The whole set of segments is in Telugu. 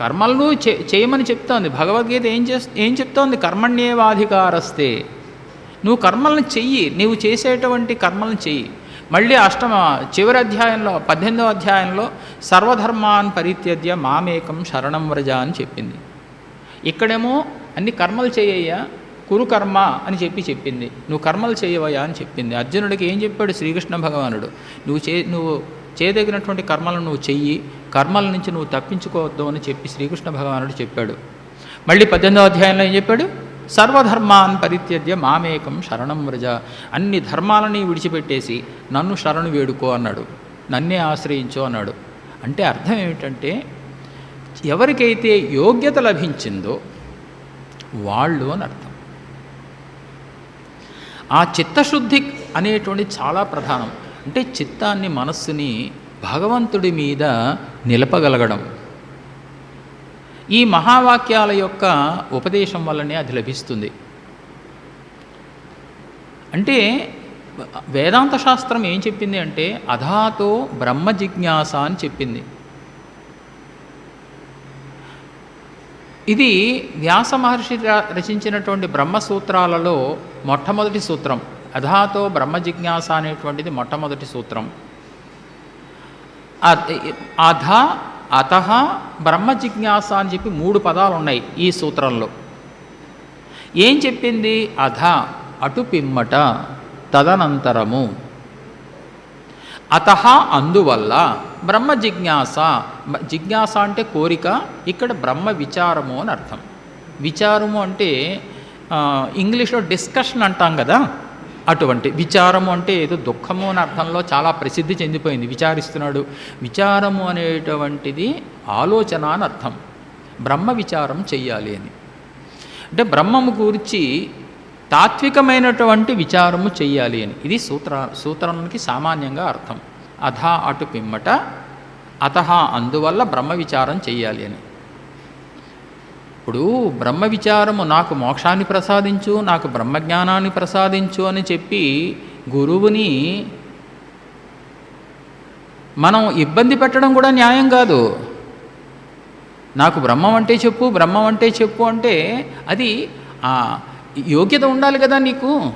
కర్మలను చేయమని చెప్తోంది. భగవద్గీత ఏం చేస్ ఏం చెప్తోంది? కర్మణ్యేవాధికారస్తే. నువ్వు కర్మలను చెయ్యి. నువ్వు చేసేటువంటి కర్మలను చెయ్యి. మళ్ళీ అష్టమ చివరి అధ్యాయంలో పద్దెనిమిదవ అధ్యాయంలో సర్వధర్మాన్ పరిత్యజ్య మామేకం శరణం వ్రజ అని చెప్పింది. ఇక్కడేమో అన్ని కర్మలు చేయయ్యా కురుకర్మ అని చెప్పి చెప్పింది. నువ్వు కర్మలు చేయవయ్యా అని చెప్పింది. అర్జునుడికి ఏం చెప్పాడు? శ్రీకృష్ణ భగవానుడు. నువ్వు చే నువ్వు చేయదగినటువంటి కర్మలను నువ్వు చెయ్యి కర్మల నుంచి నువ్వు తప్పించుకోవద్దు అని చెప్పి శ్రీకృష్ణ భగవానుడు చెప్పాడు. మళ్ళీ పద్దెనిమిదవ అధ్యాయంలో ఏం చెప్పాడు? సర్వధర్మాన్ పరిత్యజ్య మామేకం శరణం వ్రజ. అన్ని ధర్మాలని విడిచిపెట్టేసి నన్ను శరణు వేడుకో అన్నాడు. నన్నే ఆశ్రయించు అన్నాడు. అంటే అర్థం ఏమిటంటే ఎవరికైతే యోగ్యత లభించిందో వాళ్ళు అని అర్థం. ఆ చిత్తశుద్ధి అనేటువంటి చాలా ప్రధానం. అంటే చిత్తాన్ని మనస్సుని భగవంతుడి మీద నిలపగలగడం. ఈ మహావాక్యాల యొక్క ఉపదేశం వల్లనే అది లభిస్తుంది. అంటే వేదాంత శాస్త్రం ఏం చెప్పింది అంటే అధాతో బ్రహ్మ జిజ్ఞాస అని చెప్పింది. ఇది వ్యాస మహర్షి రచించినటువంటి బ్రహ్మసూత్రాలలో మొట్టమొదటి సూత్రం. అధాతో బ్రహ్మ జిజ్ఞాస అనేటువంటిది మొట్టమొదటి సూత్రం. అధ అత బ్రహ్మ జిజ్ఞాస అని చెప్పి మూడు పదాలు ఉన్నాయి ఈ సూత్రంలో. ఏం చెప్పింది? అధ అటు పిమ్మట తదనంతరము. అత అందువల్ల బ్రహ్మ జిజ్ఞాస జిజ్ఞాస అంటే కోరిక ఇక్కడ బ్రహ్మ విచారము అని అర్థం. విచారము అంటే ఇంగ్లీష్లో డిస్కషన్ అంటాం కదా? అటువంటి విచారము అంటే ఏదో దుఃఖము అని అర్థంలో చాలా ప్రసిద్ధి చెందిపోయింది. విచారిస్తున్నాడు. విచారము అనేటువంటిది ఆలోచన అని అర్థం. బ్రహ్మ విచారం చెయ్యాలి అని. అంటే బ్రహ్మము గురించి తాత్వికమైనటువంటి విచారము చెయ్యాలి అని. ఇది సూత్ర సూత్రానికి సామాన్యంగా అర్థం. అధ అటు పిమ్మట అత అందువల్ల బ్రహ్మ విచారం చెయ్యాలి అని. ఇప్పుడు బ్రహ్మ విచారము నాకు మోక్షాన్ని ప్రసాదించు నాకు బ్రహ్మజ్ఞానాన్ని ప్రసాదించు అని చెప్పి గురువుని మనం ఇబ్బంది పెట్టడం కూడా న్యాయం కాదు. నాకు బ్రహ్మం అంటే చెప్పు బ్రహ్మం అంటే చెప్పు అంటే అది ఆ యోగ్యత ఉండాలి కదా నీకు?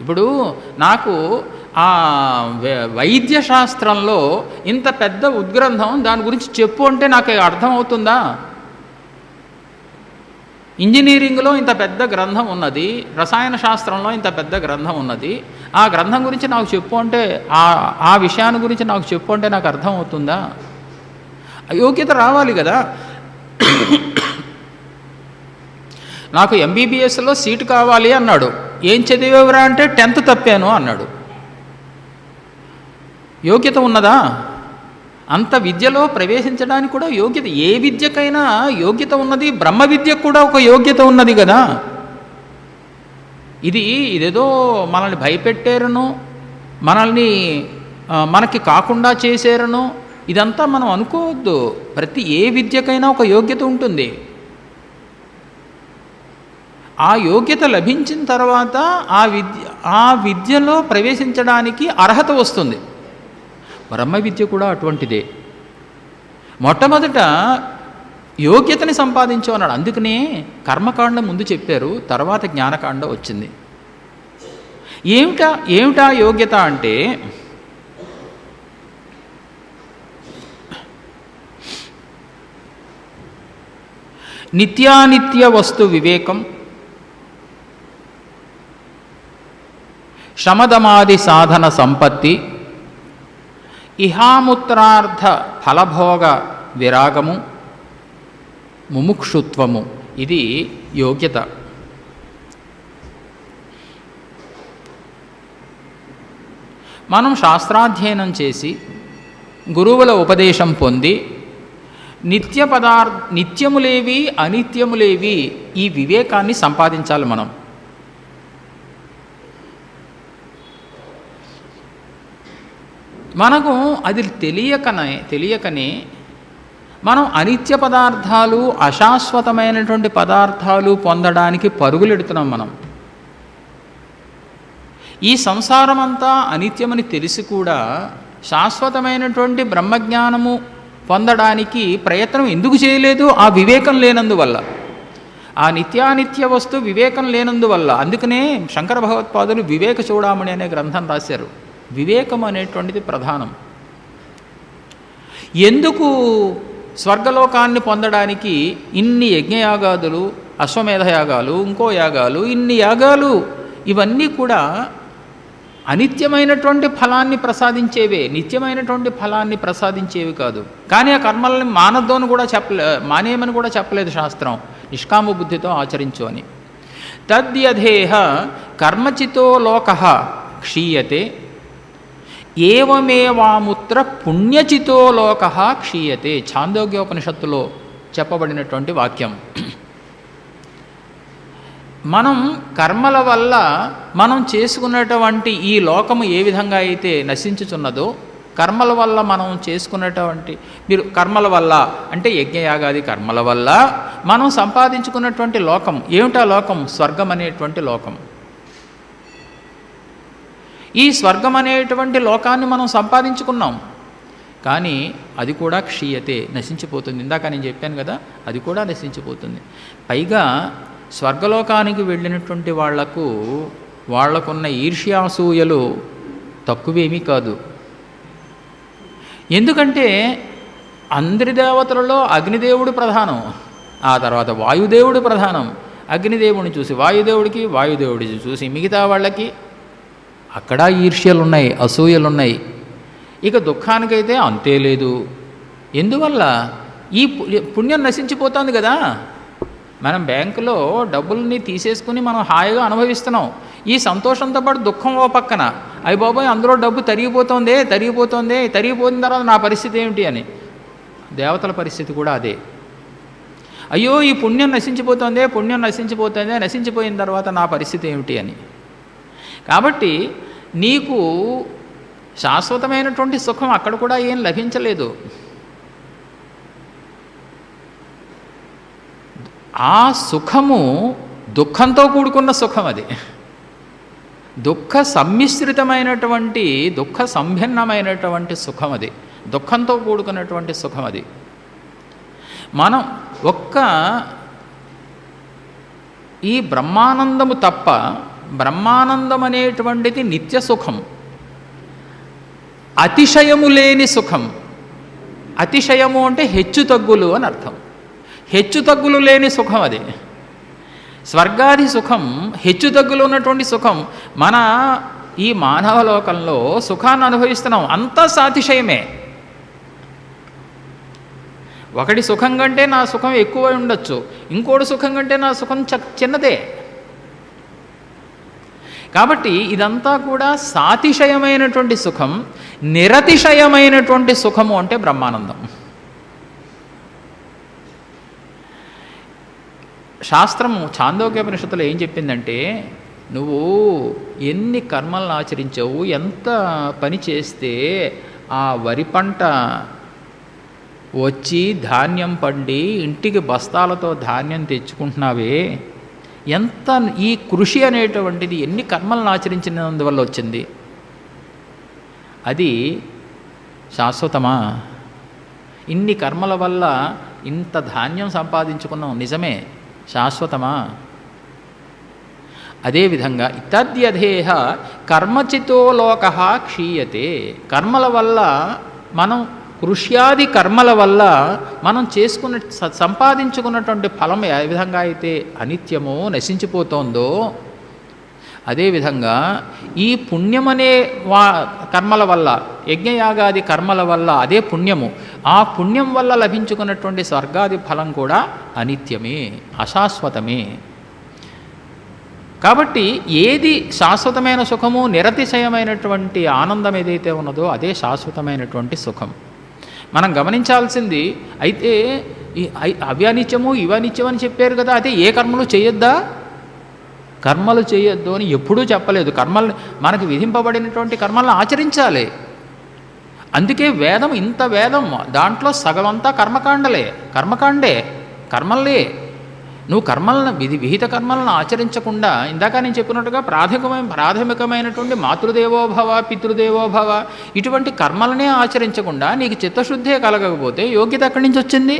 ఇప్పుడు నాకు ఆ వైద్య శాస్త్రంలో ఇంత పెద్ద ఉద్గ్రంథం దాని గురించి చెప్పు అంటే నాకు అర్థం అవుతుందా ఇంజనీరింగ్లో ఇంత పెద్ద గ్రంథం ఉన్నది రసాయన శాస్త్రంలో ఇంత పెద్ద గ్రంథం ఉన్నది. ఆ గ్రంథం గురించి నాకు చెప్పు అంటే ఆ ఆ విషయాన్ని గురించి నాకు చెప్పు అంటే నాకు అర్థం అవుతుందా? యోగ్యత రావాలి కదా. నాకు ఎంబీబీఎస్లో సీటు కావాలి అన్నాడు. ఏం చదివేవరా అంటే టెన్త్ తప్పాను అన్నాడు. యోగ్యత ఉన్నదా? అంత విద్యలో ప్రవేశించడానికి కూడా యోగ్యత ఏ విద్యకైనా యోగ్యత ఉన్నది బ్రహ్మ విద్యకు కూడా ఒక యోగ్యత ఉన్నది కదా? ఇది ఇదేదో మనల్ని భయపెట్టారనో మనల్ని మనకి కాకుండా చేశారనో ఇదంతా మనం అనుకోవద్దు. ప్రతి ఏ విద్యకైనా ఒక యోగ్యత ఉంటుంది. ఆ యోగ్యత లభించిన తర్వాత ఆ విద్య ఆ విద్యలో ప్రవేశించడానికి అర్హత వస్తుంది. బ్రహ్మ విద్య కూడా అటువంటిదే. మొట్టమొదట యోగ్యతని సంపాదించు అన్నాడు. అందుకనే కర్మకాండ ముందు చెప్పారు తర్వాత జ్ఞానకాండ వచ్చింది. ఏమిటా ఏమిటా యోగ్యత అంటే నిత్యానిత్య వస్తు వివేకం శమదమాది సాధన సంపత్తి ఇహాముత్రార్థ ఫలభోగ విరాగము ముముక్షుత్వము. ఇది యోగ్యత. మనం శాస్త్రాధ్యయనం చేసి గురువుల ఉపదేశం పొంది నిత్య పదార్థ నిత్యములేవి అనిత్యములేవి ఈ వివేకాన్ని సంపాదించాలి మనం. మనకు అది తెలియకనే తెలియకనే మనం అనిత్య పదార్థాలు అశాశ్వతమైనటువంటి పదార్థాలు పొందడానికి పరుగులెడుతున్నాం మనం. ఈ సంసారమంతా అనిత్యమని తెలిసి కూడా శాశ్వతమైనటువంటి బ్రహ్మజ్ఞానము పొందడానికి ప్రయత్నం ఎందుకు చేయలేదు? ఆ వివేకం లేనందువల్ల. ఆ నిత్యానిత్య వస్తు వివేకం లేనందువల్ల. అందుకనే శంకర భగవత్పాదులు వివేక చూడామణి అనే గ్రంథం రాశారు. వివేకం అనేటువంటిది ప్రధానం. ఎందుకు స్వర్గలోకాన్ని పొందడానికి ఇన్ని యజ్ఞయాగాదులు అశ్వమేధ యాగాలు ఇంకో యాగాలు ఇన్ని యాగాలు ఇవన్నీ కూడా అనిత్యమైనటువంటి ఫలాన్ని ప్రసాదించేవే. నిత్యమైనటువంటి ఫలాన్ని ప్రసాదించేవి కాదు. కానీ ఆ కర్మల్ని మానద్దు అని కూడా చెప్పలే మానేయమని కూడా చెప్పలేదు శాస్త్రం. నిష్కామ బుద్ధితో ఆచరించు అని. తద్యధేహ కర్మచితో లోక క్షీయతే ఏవమేవాముత్ర పుణ్యచితో లోక క్షీయతే. ఛాందోగ్యోపనిషత్తులో చెప్పబడినటువంటి వాక్యం. మనం కర్మల వల్ల మనం చేసుకున్నటువంటి ఈ లోకము ఏ విధంగా అయితే నశించుచున్నదో కర్మల వల్ల మనం చేసుకున్నటువంటి మీరు కర్మల వల్ల అంటే యజ్ఞయాగాది కర్మల వల్ల మనం సంపాదించుకున్నటువంటి లోకం ఏమిటా లోకం? స్వర్గం అనేటువంటి లోకం. ఈ స్వర్గం అనేటువంటి లోకాన్ని మనం సంపాదించుకున్నాం. కానీ అది కూడా క్షీయతే నశించిపోతుంది. ఇందాక నేను చెప్పాను కదా అది కూడా నశించిపోతుంది. పైగా స్వర్గలోకానికి వెళ్ళినటువంటి వాళ్ళకు వాళ్ళకున్న ఈర్ష్యాసూయలు తక్కువేమీ కాదు. ఎందుకంటే అందరి దేవతలలో అగ్నిదేవుడు ప్రధానం. ఆ తర్వాత వాయుదేవుడు ప్రధానం. అగ్నిదేవుడిని చూసి వాయుదేవుడికి వాయుదేవుడిని చూసి మిగతా వాళ్ళకి అక్కడ ఈర్ష్యలున్నాయి ఉన్నాయి అసూయలు ఉన్నాయి ఇక దుఃఖానికైతే అంతే లేదు. ఎందువల్ల? ఈ పుణ్యం నశించిపోతుంది కదా. మనం బ్యాంకులో డబ్బుల్ని తీసేసుకుని మనం హాయిగా అనుభవిస్తున్నాం. ఈ సంతోషంతో పాటు దుఃఖం ఓ పక్కన. అయ్యి బాబాయ్ అందులో డబ్బు తరిగిపోతుందే తరిగిపోతుందే తరిగిపోయిన తర్వాత నా పరిస్థితి ఏమిటి అని. దేవతల పరిస్థితి కూడా అదే. అయ్యో ఈ పుణ్యం నశించిపోతుందే పుణ్యం నశించిపోతుందే నశించిపోయిన తర్వాత నా పరిస్థితి ఏమిటి అని. కాబట్టి నీకు శాశ్వతమైనటువంటి సుఖం అక్కడ కూడా ఏం లభించలేదు. ఆ సుఖము దుఃఖంతో కూడుకున్న సుఖం అది. దుఃఖ సమ్మిశ్రితమైనటువంటి దుఃఖ సంభిన్నమైనటువంటి సుఖం అది. దుఃఖంతో కూడుకున్నటువంటి సుఖం అది. మనం ఒక్క ఈ బ్రహ్మానందము తప్ప బ్రహ్మానందం అనేటువంటిది నిత్య సుఖం. అతిశయము లేని సుఖం. అతిశయము అంటే హెచ్చు తగ్గులు అని అర్థం. హెచ్చు తగ్గులు లేని సుఖం అది. స్వర్గాది సుఖం హెచ్చు తగ్గులు ఉన్నటువంటి సుఖం. మన ఈ మానవ లోకంలో సుఖాన్ని అనుభవిస్తున్నాం. అంతా సాతిశయమే. ఒకటి సుఖం కంటే నా సుఖం ఎక్కువ ఉండొచ్చు. ఇంకోటి సుఖం కంటే నా సుఖం చ చిన్నదే. కాబట్టి ఇదంతా కూడా సాతిశయమైనటువంటి సుఖం నిరతిశయమైనటువంటి సుఖము అంటే బ్రహ్మానందం. శాస్త్రము చాందోగ్యోపనిషత్తులో ఏం చెప్పిందంటే నువ్వు ఎన్ని కర్మలను ఆచరించావు ఎంత పని చేస్తే ఆ వరి పంట వచ్చి ధాన్యం పండి ఇంటికి బస్తాలతో ధాన్యం తెచ్చుకుంటున్నావే ఎంత ఈ కృషి అనేటువంటిది ఎన్ని కర్మలను ఆచరించినందువల్ల వచ్చింది? అది శాశ్వతమా? ఇన్ని కర్మల వల్ల ఇంత ధాన్యం సంపాదించుకున్నాం. నిజమే. శాశ్వతమా? అదేవిధంగా ఇతద్యధేహ కర్మచితో లోక క్షీయతే. కర్మల వల్ల మనం కృష్యాది కర్మల వల్ల మనం చేసుకున్న సంపాదించుకున్నటువంటి ఫలం ఏ విధంగా అయితే అనిత్యమో నశించిపోతోందో అదేవిధంగా ఈ పుణ్యమనే వా కర్మల వల్ల యజ్ఞయాగాది కర్మల వల్ల అదే పుణ్యము. ఆ పుణ్యం వల్ల లభించుకున్నటువంటి స్వర్గాది ఫలం కూడా అనిత్యమే అశాశ్వతమే. కాబట్టి ఏది శాశ్వతమైన సుఖము నిరతిశయమైనటువంటి ఆనందం ఏదైతే ఉన్నదో అదే శాశ్వతమైనటువంటి సుఖం. మనం గమనించాల్సింది అయితే ఈ అవ్యానిత్యము అవి అని చెప్పారు కదా అయితే ఏ కర్మలు చేయొద్దా? కర్మలు చేయొద్దు అని ఎప్పుడూ చెప్పలేదు. కర్మల్ని మనకు విధింపబడినటువంటి కర్మలను ఆచరించాలి. అందుకే వేదం ఇంత వేదం. దాంట్లో సగమంతా కర్మకాండలే. కర్మకాండే. కర్మల్లే. నువ్వు కర్మలను విధి విహిత కర్మలను ఆచరించకుండా ఇందాక నేను చెప్పినట్టుగా ప్రాథమికమైన ప్రాథమికమైనటువంటి మాతృదేవోభవ పితృదేవోభవ ఇటువంటి కర్మలనే ఆచరించకుండా నీకు చిత్తశుద్ధే కలగకపోతే యోగ్యత అక్కడి నుంచి వచ్చింది?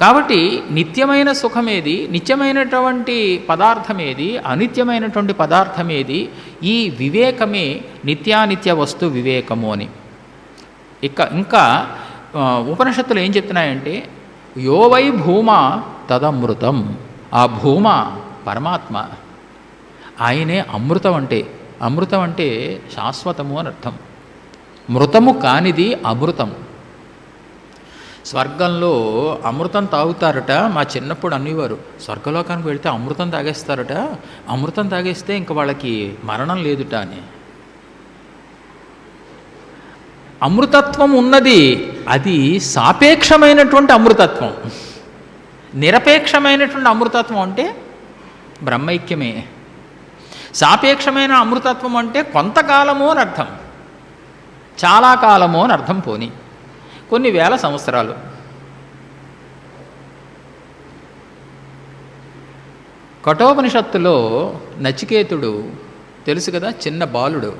కాబట్టి నిత్యమైన సుఖమేది నిత్యమైనటువంటి పదార్థమేది అనిత్యమైనటువంటి పదార్థమేది ఈ వివేకమే నిత్యానిత్య వస్తు వివేకము అని. ఇక ఇంకా ఉపనిషత్తులు ఏం చెప్తున్నాయంటే యోవై భూమా తదమృతం. ఆ భూమ పరమాత్మ. ఆయనే అమృతం అంటే అమృతం అంటే శాశ్వతము అని అర్థం. మృతము కానిది అమృతం. స్వర్గంలో అమృతం తాగుతారట మా చిన్నప్పుడు అనేవారు స్వర్గలోకానికి వెళితే అమృతం తాగేస్తారట. అమృతం తాగేస్తే ఇంక వాళ్ళకి మరణం లేదుట అని. అమృతత్వం ఉన్నది అది సాపేక్షమైనటువంటి అమృతత్వం. నిరపేక్షమైనటువంటి అమృతత్వం అంటే బ్రహ్మైక్యమే. సాపేక్షమైన అమృతత్వం అంటే కొంతకాలము అని అర్థం. చాలా కాలము అని అర్థం పోని. కొన్ని వేల సంవత్సరాలు. కఠోపనిషత్తులో నచికేతుడు తెలుసు కదా చిన్న బాలుడు.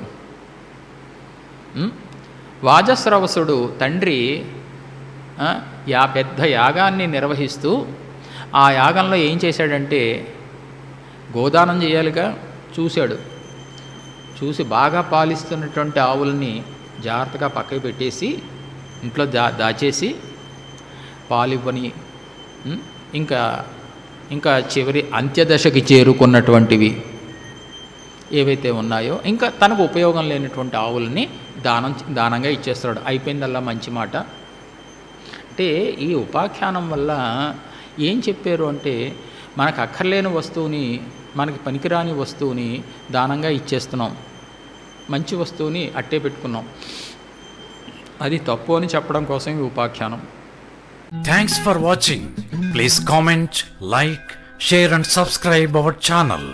వాజస్రవసుడు తండ్రి యా పెద్ద యాగాన్ని నిర్వహిస్తూ ఆ యాగంలో ఏం చేశాడంటే గోదానం చేయాలిగా చూశాడు. చూసి బాగా పాలిస్తున్నటువంటి ఆవుల్ని జాగ్రత్తగా పక్కకి పెట్టేసి ఇంట్లో దా దాచేసి పాలివ్వని ఇంకా ఇంకా చివరి అంత్యదశకి చేరుకున్నటువంటివి ఏవైతే ఉన్నాయో ఇంకా తనకు ఉపయోగం లేనటువంటి ఆవుల్ని దానం దానంగా ఇచ్చేస్తాడు అయిపోయిందల్లా మంచి మాట. అంటే ఈ ఉపాఖ్యానం వల్ల ఏం చెప్పారు అంటే మనకు అక్కర్లేని వస్తువుని మనకి పనికిరాని వస్తువుని దానంగా ఇచ్చేస్తున్నాం. మంచి వస్తువుని అట్టే పెట్టుకున్నాం. అది తప్పు అని చెప్పడం కోసం ఈ ఉపాఖ్యానం. Thanks for watching please comment like share and subscribe our channel